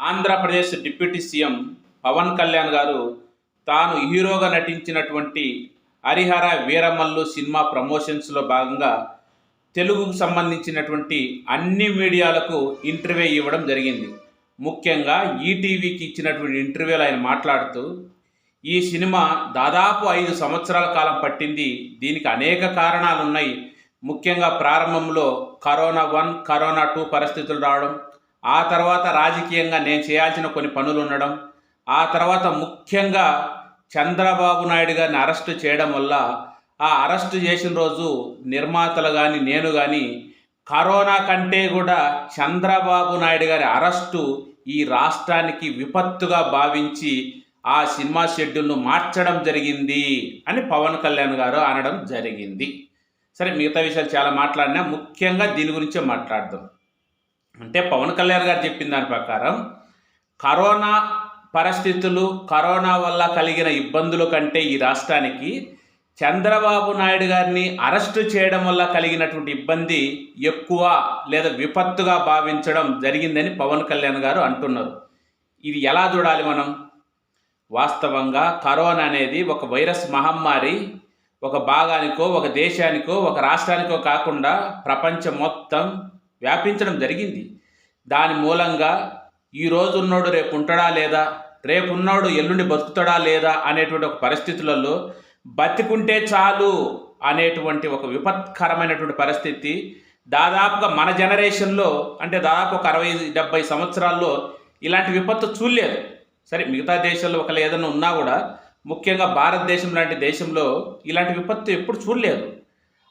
Andhra Pradesh deputy CM Pawan Kalyan గారు తాను హీరోగా నటించినటువంటి హరిహర వీరమల్లు సినిమా ప్రమోషన్స్లో భాగంగా తెలుగుకు సంబంధించినటువంటి అన్ని మీడియాలకు ఇంటర్వ్యూ ఇవ్వడం జరిగింది. ముఖ్యంగా ఈటీవీకి ఇచ్చినటువంటి ఇంటర్వ్యూలో ఆయన మాట్లాడుతూ ఈ సినిమా దాదాపు ఐదు సంవత్సరాల కాలం పట్టింది. దీనికి అనేక కారణాలు ఉన్నాయి ముఖ్యంగా ప్రారంభంలో కరోనా వన్ కరోనా టూ పరిస్థితులు రావడం ఆ తర్వాత రాజకీయంగా నేను చేయాల్సిన కొన్ని పనులు ఉండడం ఆ తర్వాత ముఖ్యంగా చంద్రబాబు నాయుడు గారిని అరెస్టు చేయడం వల్ల ఆ అరెస్టు చేసిన రోజు నిర్మాతలు కానీ నేను కానీ కరోనా కంటే కూడా చంద్రబాబు నాయుడు గారి అరెస్టు ఈ రాష్ట్రానికి విపత్తుగా భావించి ఆ సినిమా షెడ్యూల్ను మార్చడం జరిగింది అని పవన్ కళ్యాణ్ గారు అనడం జరిగింది. సరే మిగతా విషయాలు చాలా మాట్లాడినా ముఖ్యంగా దీని గురించే మాట్లాడదాం. అంటే పవన్ కళ్యాణ్ గారు చెప్పిన దాని ప్రకారం కరోనా పరిస్థితులు కరోనా వల్ల కలిగిన ఇబ్బందుల కంటే ఈ రాష్ట్రానికి చంద్రబాబు నాయుడు గారిని అరెస్టు చేయడం వల్ల కలిగినటువంటి ఇబ్బంది ఎక్కువ లేదా విపత్తుగా భావించడం జరిగిందని పవన్ కళ్యాణ్ గారు అంటున్నారు. ఇది ఎలా చూడాలి మనం? వాస్తవంగా కరోనా అనేది ఒక వైరస్ మహమ్మారి ఒక భాగానికో ఒక దేశానికో ఒక రాష్ట్రానికో కాకుండా ప్రపంచం మొత్తం వ్యాపించడం జరిగింది. దాని మూలంగా ఈ రోజు ఉన్నోడు రేపు ఉంటాడా లేదా రేపు ఉన్నాడు ఎల్లుండి బతుకుతాడా లేదా అనేటువంటి ఒక పరిస్థితులలో బతికుంటే చాలు అనేటువంటి ఒక విపత్కరమైనటువంటి పరిస్థితి దాదాపుగా మన జనరేషన్లో అంటే దాదాపు ఒక అరవై డెబ్బై సంవత్సరాల్లో ఇలాంటి విపత్తు చూడలేదు. సరే మిగతా దేశాల్లో ఒకవేళ ఏదైనా ఉన్నా కూడా ముఖ్యంగా భారతదేశం లాంటి దేశంలో ఇలాంటి విపత్తు ఎప్పుడు చూడలేదు.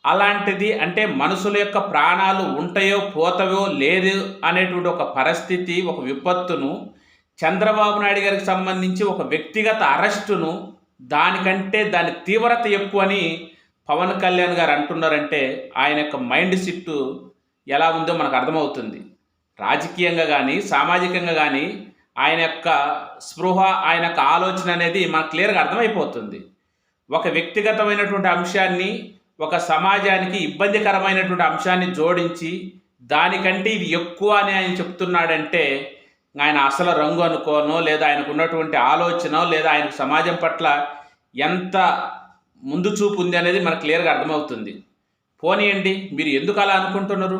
అలాంటిది అంటే మనుషుల యొక్క ప్రాణాలు ఉంటాయో పోతాయో లేదు అనేటువంటి ఒక పరిస్థితి ఒక విపత్తును చంద్రబాబు నాయుడు గారికి సంబంధించి ఒక వ్యక్తిగత అరెస్టును దానికంటే దాని తీవ్రత ఎక్కువ అని పవన్ కళ్యాణ్ గారు అంటున్నారంటే ఆయన యొక్క మైండ్ సెట్ ఎలా ఉందో మనకు అర్థమవుతుంది. రాజకీయంగా కానీ సామాజికంగా కానీ ఆయన యొక్క స్పృహ ఆయన యొక్క ఆలోచన అనేది మనకు క్లియర్గా అర్థమైపోతుంది. ఒక వ్యక్తిగతమైనటువంటి అంశాన్ని ఒక సమాజానికి ఇబ్బందికరమైనటువంటి అంశాన్ని జోడించి దానికంటే ఇది ఎక్కువ అని ఆయన చెప్తున్నాడంటే ఆయన అసలు రంగు అనుకోనో లేదా ఆయనకు ఉన్నటువంటి ఆలోచన లేదా ఆయనకు సమాజం పట్ల ఎంత ముందు చూపు ఉంది అనేది మనకు క్లియర్గా అర్థమవుతుంది. పోనీయండి మీరు ఎందుకు అలా అనుకుంటున్నారు?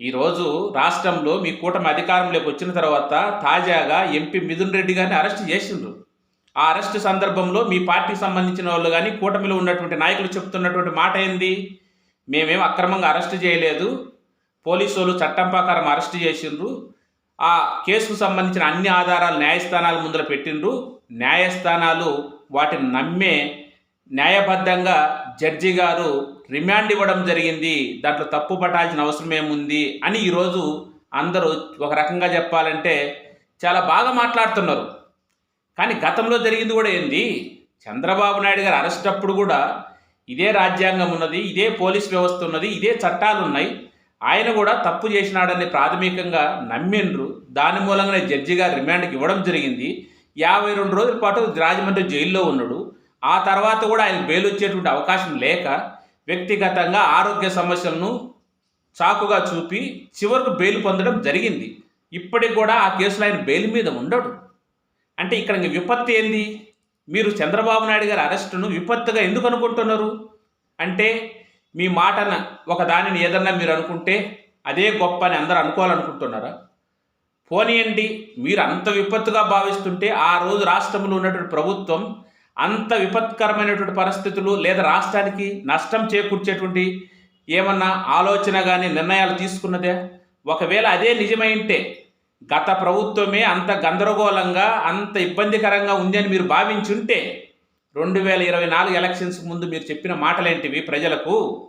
ఈరోజు రాష్ట్రంలో మీ కూటమి అధికారంలోకి వచ్చిన తర్వాత తాజాగా ఎంపీ మిథున్ రెడ్డి గారిని అరెస్ట్ చేసిండ్రు. ఆ అరెస్ట్ సందర్భంలో మీ పార్టీకి సంబంధించిన వాళ్ళు కానీ కూటమిలో ఉన్నటువంటి నాయకులు చెప్తున్నటువంటి మాట ఏంది? మేమేం అక్రమంగా అరెస్ట్ చేయలేదు. పోలీసు వాళ్ళు చట్టం ప్రకారం అరెస్ట్ చేసిండ్రు. ఆ కేసుకు సంబంధించిన అన్ని ఆధారాలు న్యాయస్థానాల ముందర పెట్టిండ్రు. న్యాయస్థానాలు వాటిని నమ్మే న్యాయబద్ధంగా జడ్జి గారు రిమాండ్ ఇవ్వడం జరిగింది. దాంట్లో తప్పు పట్టాల్సిన అవసరం ఏముంది? అని ఈరోజు అందరూ ఒక రకంగా చెప్పాలంటే చాలా బాగా మాట్లాడుతున్నారు. కానీ గతంలో జరిగింది కూడా ఏంది? చంద్రబాబు నాయుడు గారు అరెస్ట్ అప్పుడు కూడా ఇదే రాజ్యాంగం ఉన్నది ఇదే పోలీస్ వ్యవస్థ ఉన్నది ఇదే చట్టాలు ఉన్నాయి. ఆయన కూడా తప్పు చేసినాడని ప్రాథమికంగా నమ్మిండ్రు. దాని మూలంగానే జడ్జి గారు రిమాండ్కి ఇవ్వడం జరిగింది. యాభై రెండు రోజుల పాటు రాజమండ్రి జైల్లో ఉన్నాడు. ఆ తర్వాత కూడా ఆయన బెయిల్ వచ్చేటువంటి అవకాశం లేక వ్యక్తిగతంగా ఆరోగ్య సమస్యలను చాకుగా చూపి చివరకు బెయిల్ పొందడం జరిగింది. ఇప్పటికి కూడా ఆ కేసులో ఆయన బెయిల్ మీద ఉండడు. అంటే ఇక్కడ ఇంక విపత్తు ఏంది? మీరు చంద్రబాబు నాయుడు గారి అరెస్టును విపత్తుగా ఎందుకు అనుకుంటున్నారు? అంటే మీ మాటన ఒక దానిని ఏదన్నా మీరు అనుకుంటే అదే గొప్ప అని అందరూ అనుకోవాలనుకుంటున్నారా? పోనీయండి మీరు అంత విపత్తుగా భావిస్తుంటే ఆ రోజు రాష్ట్రంలో ఉన్నటువంటి ప్రభుత్వం అంత విపత్కరమైనటువంటి పరిస్థితులు లేదా రాష్ట్రానికి నష్టం చేకూర్చేటువంటి ఏమన్నా ఆలోచన కానీ నిర్ణయాలు తీసుకున్నదే? ఒకవేళ అదే నిజమైంటే గత ప్రభుత్వమే అంత గందరగోళంగా అంత ఇబ్బందికరంగా ఉందని మీరు భావించుంటే రెండు వేల ఇరవై నాలుగు ఎలక్షన్స్ ముందు మీరు చెప్పిన మాటలేంటివి ప్రజలకు?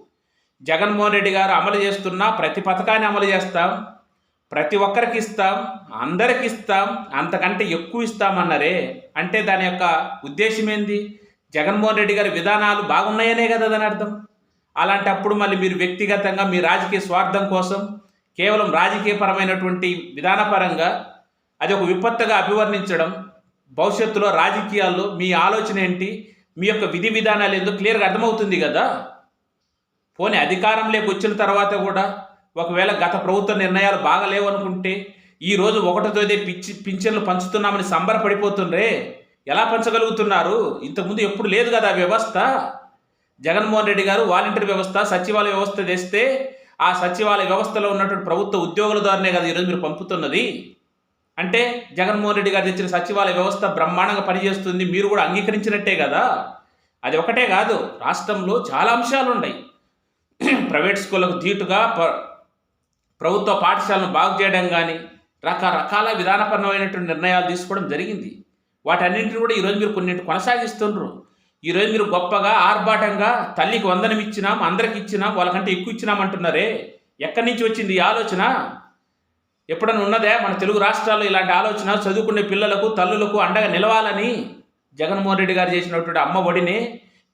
జగన్మోహన్ రెడ్డి గారు అమలు చేస్తున్న ప్రతి పథకాన్ని అమలు చేస్తాం ప్రతి ఒక్కరికి ఇస్తాం అందరికి ఇస్తాం అంతకంటే ఎక్కువ ఇస్తామన్నారే. అంటే దాని యొక్క ఉద్దేశం ఏంది జగన్మోహన్ రెడ్డి గారి విధానాలు బాగున్నాయనే కదా దాని అర్థం. అలాంటప్పుడు మళ్ళీ మీరు వ్యక్తిగతంగా మీ రాజకీయ స్వార్థం కోసం కేవలం రాజకీయపరమైనటువంటి విధానపరంగా అది ఒక విపత్తుగా అభివర్ణించడం భవిష్యత్తులో రాజకీయాల్లో మీ ఆలోచన ఏంటి మీ యొక్క విధి విధానాలు ఏందో క్లియర్గా అర్థమవుతుంది కదా. పోనీ అధికారంలోకి వచ్చిన తర్వాత కూడా ఒకవేళ గత ప్రభుత్వ నిర్ణయాలు బాగలేవనుకుంటే ఈరోజు ఈ రోజు ఒకటో తేదీ పిచ్చి పింఛన్లు పంచుతున్నామని సంబరపడిపోతుండ్రే. ఎలా పంచగలుగుతున్నారు? ఇంతకుముందు ఎప్పుడు లేదు కదా ఆ వ్యవస్థ. జగన్మోహన్ రెడ్డి గారు వాలంటీర్ వ్యవస్థ సచివాలయ వ్యవస్థ తెస్తే ఆ సచివాలయ వ్యవస్థలో ఉన్నటువంటి ప్రభుత్వ ఉద్యోగుల ద్వారానే కదా ఈరోజు మీరు పంపుతున్నది? అంటే జగన్మోహన్ రెడ్డి గారు తెచ్చిన సచివాలయ వ్యవస్థ బ్రహ్మాండంగా పనిచేస్తుంది మీరు కూడా అంగీకరించినట్టే కదా? అది ఒకటే కాదు రాష్ట్రంలో చాలా అంశాలు ఉన్నాయి. ప్రైవేట్ స్కూళ్ళకు ధీటుగా ప- ప్రభుత్వ పాఠశాలను బాగు చేయడం కానీ రకరకాల విధానపరమైనటువంటి నిర్ణయాలు తీసుకోవడం జరిగింది. వాటన్నింటిని కూడా ఈరోజు మీరు కొన్నింటి కొనసాగిస్తుండ్రు. ఈరోజు మీరు గొప్పగా ఆర్భాటంగా తల్లికి వందనం ఇచ్చినాం అందరికి ఇచ్చినాం వాళ్ళకంటే ఎక్కువ ఇచ్చినామంటున్నారే ఎక్కడి నుంచి వచ్చింది ఈ ఆలోచన? ఎప్పుడన్నా ఉన్నదే మన తెలుగు రాష్ట్రాల్లో ఇలాంటి ఆలోచన? చదువుకునే పిల్లలకు తల్లులకు అండగా నిలవాలని జగన్మోహన్ రెడ్డి గారు చేసినటువంటి అమ్మ ఒడిని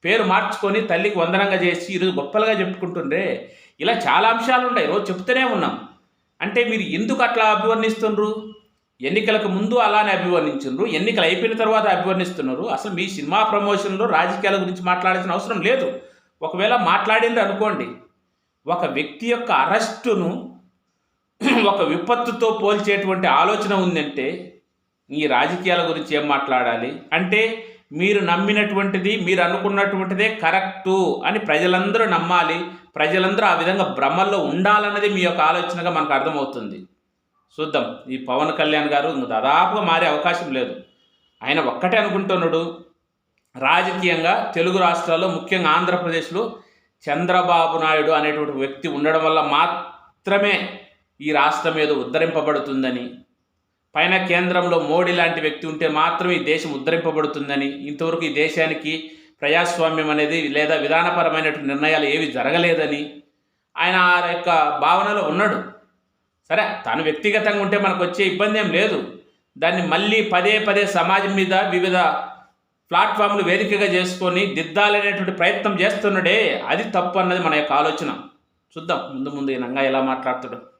పేరు మార్చుకొని తల్లికి వందనంగా చేసి ఈరోజు గొప్పలుగా చెప్పుకుంటుండే ఇలా చాలా అంశాలు ఉన్నాయి రోజు చెప్తూనే ఉన్నాం. అంటే మీరు ఎందుకు అట్లా అభివర్ణిస్తుండ్రు? ఎన్నికలకు ముందు అలానే అభివర్ణించుండ్రు. ఎన్నికలు అయిపోయిన తర్వాత అభివర్ణిస్తున్నారు. అసలు మీ సినిమా ప్రమోషన్లో రాజకీయాల గురించి మాట్లాడాల్సిన అవసరం లేదు. ఒకవేళ మాట్లాడింది అనుకోండి ఒక వ్యక్తి యొక్క అరెస్టును ఒక విపత్తుతో పోల్చేటువంటి ఆలోచన ఉందంటే ఈ రాజకీయాల గురించి ఏం మాట్లాడాలి? అంటే మీరు నమ్మినటువంటిది మీరు అనుకున్నటువంటిదే కరెక్టు అని ప్రజలందరూ నమ్మాలి. ప్రజలందరూ ఆ విధంగా భ్రమల్లో ఉండాలన్నది మీ యొక్క ఆలోచనగా మనకు అర్థమవుతుంది. చూద్దాం. ఈ పవన్ కళ్యాణ్ గారు దాదాపుగా మారే అవకాశం లేదు. ఆయన ఒక్కటే అనుకుంటున్నాడు. రాజకీయంగా తెలుగు రాష్ట్రాల్లో ముఖ్యంగా ఆంధ్రప్రదేశ్లో చంద్రబాబు నాయుడు అనేటువంటి వ్యక్తి ఉండడం వల్ల మాత్రమే ఈ రాష్ట్రం ఏదో ఉద్ధరింపబడుతుందని పైన కేంద్రంలో మోడీ లాంటి వ్యక్తి ఉంటే మాత్రమే ఈ దేశం ఉద్ధరింపబడుతుందని ఇంతవరకు ఈ దేశానికి ప్రజాస్వామ్యం అనేది లేదా విధానపరమైనటువంటి నిర్ణయాలు ఏవి జరగలేదని ఆయన ఆ యొక్క భావనలో ఉన్నాడు. సరే తను వ్యక్తిగతంగా ఉంటే మనకు వచ్చే ఇబ్బంది ఏం లేదు. దాన్ని మళ్ళీ పదే పదే సమాజం మీద వివిధ ప్లాట్ఫామ్లు వేదికగా చేసుకొని దిద్దాలనేటువంటి ప్రయత్నం చేస్తున్నాడే అది తప్పు అన్నది మన యొక్క ఆలోచన. చూద్దాం ముందు ముందు ఈ నంగా ఎలా మాట్లాడుతాడు.